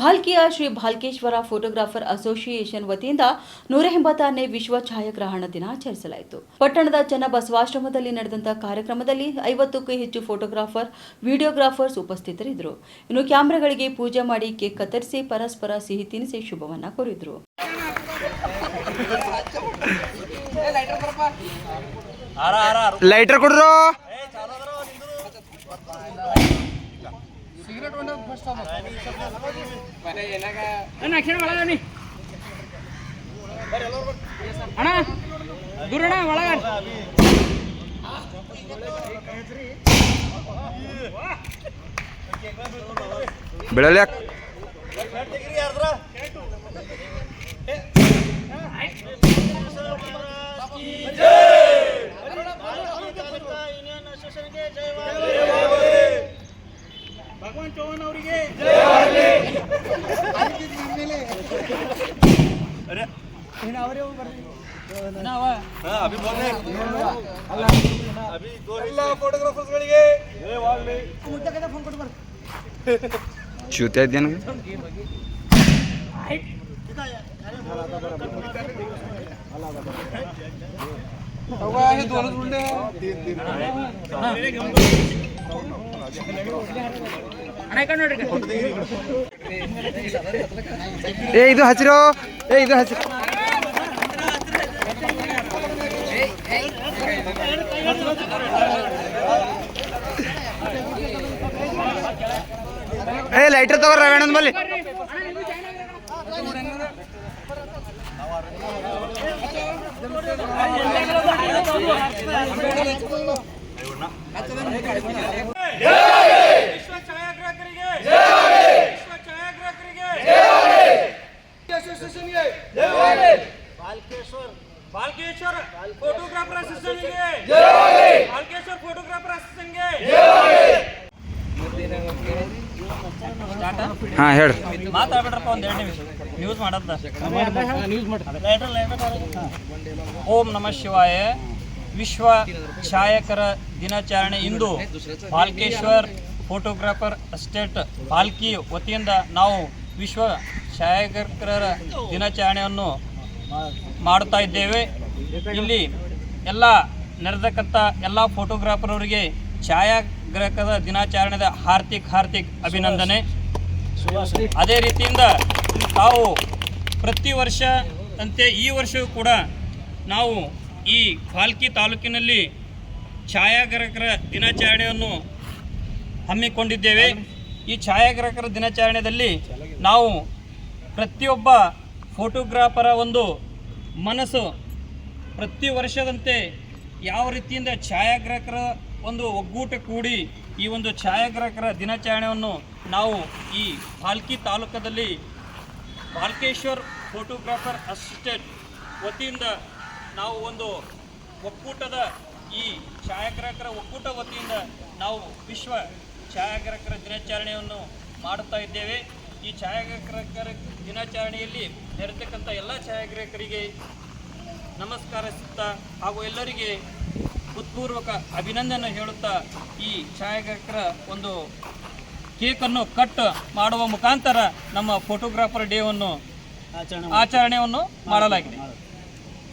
ಭಾಲ್ಕಿಯ Shri Bhalkeshwar photographer association ವತಿಯಿಂದ ನೂರ ಎಂಬತ್ತಾರನೇ ವಿಶ್ವ ಛಾಯಾಗ್ರಹಣ ದಿನ ಆಚರಿಸಲಾಯಿತು. ಪಟ್ಟಣದ ಚನ್ನಬಸವಾಶ್ರಮದಲ್ಲಿ ನಡೆದಂತಹ ಕಾರ್ಯಕ್ರಮದಲ್ಲಿ ಐವತ್ತಕ್ಕೂ ಹೆಚ್ಚು ಫೋಟೋಗ್ರಾಫರ್ ವಿಡಿಯೋಗ್ರಾಫರ್ಸ್ ಉಪಸ್ಥಿತರಿದ್ದರು. ಇನ್ನು ಕ್ಯಾಮೆರಾಗಳಿಗೆ ಪೂಜೆ ಮಾಡಿ ಕೇಕ್ ಕತ್ತರಿಸಿ ಪರಸ್ಪರ ಸಿಹಿ ತಿನಿಸಿ ಶುಭವನ್ನ ಕೋರಿದ್ರು. ಲೈಟರ್ ಅಣ್ಣ ಕ್ಷಣ ಒಳಗ ನೀ. ಅಣ್ಣ ದೂರಣ ಒಳಗ ಬೆಳಲ್ಯಾಕ ಭಗವಾನ್ ಚೌಹಾಣ್ ಅವರಿಗೆ ಚ್ಯೂತಿ ಇದ್ದೇನ ಅಣ್ಣ ಈ ಕಡೆ ನೋಡ್ರಿ ಏ ಇದು ಹಚ್ಚಿರೋ ಏ ಇದು ಹಚ್ಚಿರೋ ಏ ಲೈಟರ್ ತಗೋ ರವೇಣದ ಬಲ್ಲಿ ವಿಶ್ವ ಬಾಲ್ಕೇಶ್ವರ್. ಬಾಲ್ಕೇಶ್ವರ್. ಫೋಟೋಗ್ರಾಫರ್ ಅಸೋಸಿಯೇಷನ್ಗೆ ಬಾಲ್ಕೇಶ್ವರ್. ಫೋಟೋಗ್ರಾಫರ್ ಅಸೋಸಿಯೇಷನ್ಗೆ ಹಾ ಹೇಳ್ರಿ ಮಾತಾಡ್ಬಿಡ್ರಪ್ಪ ಒಂದ್ ಎರಡು ನಿಮಿಷ. ನ್ಯೂಸ್ ಮಾಡತ್ತ ಲೈಟರ್ ಲೈಟರ್ ಓಂ ನಮಃ ಶಿವಾಯ. ವಿಶ್ವ ಛಾಯಕರ ದಿನಾಚರಣೆ ಇಂದು ಬಾಲ್ಕೇಶ್ವರ್ ಫೋಟೋಗ್ರಾಫರ್ ಅಸ್ಟೇಟ್ ಬಾಲ್ಕಿ ವತಿಯಿಂದ ನಾವು ವಿಶ್ವ ಛಾಯಾಗ್ರಹಕರ ದಿನಾಚರಣೆಯನ್ನು ಮಾಡುತ್ತಾ ಇದ್ದೇವೆ. ಇಲ್ಲಿ ಎಲ್ಲ ನಡೆದಕ್ಕಂಥ ಎಲ್ಲ ಫೋಟೋಗ್ರಾಫರ್ ಅವರಿಗೆ ಛಾಯಾಗ್ರಾಹಕರ ದಿನಾಚರಣೆದ ಹಾರ್ದಿಕ್ ಹಾರ್ದಿಕ್ ಅಭಿನಂದನೆ. ಅದೇ ರೀತಿಯಿಂದ ತಾವು ಪ್ರತಿ ವರ್ಷ ಅಂತೆ ಈ ವರ್ಷವೂ ಕೂಡ ನಾವು ಈ ಫಾಲ್ಕಿ ತಾಲೂಕಿನಲ್ಲಿ ಛಾಯಾಗ್ರಾಹಕರ ದಿನಾಚರಣೆಯನ್ನು ಹಮ್ಮಿಕೊಂಡಿದ್ದೇವೆ. ಈ ಛಾಯಾಗ್ರಾಹಕರ ದಿನಾಚರಣೆಯಲ್ಲಿ ನಾವು ಪ್ರತಿಯೊಬ್ಬ ಫೋಟೋಗ್ರಾಫರ ಒಂದು ಮನಸ್ಸು ಪ್ರತಿ ವರ್ಷದಂತೆ ಯಾವ ರೀತಿಯಿಂದ ಛಾಯಾಗ್ರಾಹಕರ ಒಂದು ಒಗ್ಗೂಟ ಕೂಡಿ ಈ ಒಂದು ಛಾಯಾಗ್ರಾಹಕರ ದಿನಾಚರಣೆಯನ್ನು ನಾವು ಈ ಪಾಲ್ಕಿ ತಾಲೂಕದಲ್ಲಿ ಬಾಲ್ಕೇಶ್ವರ್ ಫೋಟೋಗ್ರಾಫರ್ ಅಸಿಸ್ಟೆಂಟ್ ವತಿಯಿಂದ ನಾವು ಒಂದು ಒಕ್ಕೂಟದ ಈ ಛಾಯಾಗ್ರಾಹಕರ ಒಕ್ಕೂಟ ವತಿಯಿಂದ ನಾವು ವಿಶ್ವ ಛಾಯಾಗ್ರಾಹಕರ ದಿನಾಚರಣೆಯನ್ನು ಮಾಡುತ್ತಾ ಇದ್ದೇವೆ. ಈ ಛಾಯಾಗ್ರಾಹಕರ ದಿನಾಚರಣೆಯಲ್ಲಿ ನೆರೆತಕ್ಕಂಥ ಎಲ್ಲ ಛಾಯಾಗ್ರಾಹಕರಿಗೆ ನಮಸ್ಕರಿಸುತ್ತಾ ಹಾಗೂ ಎಲ್ಲರಿಗೆ ಹೃತ್ಪೂರ್ವಕ ಅಭಿನಂದನೆ ಹೇಳುತ್ತಾ ಈ ಛಾಯಾಗ್ರಾಹಕರ ಒಂದು ಕೇಕನ್ನು ಕಟ್ ಮಾಡುವ ಮುಖಾಂತರ ನಮ್ಮ ಫೋಟೋಗ್ರಾಫರ್ ಡೇವನ್ನು ಆಚರಣೆಯನ್ನು ಮಾಡಲಾಗಿದೆ.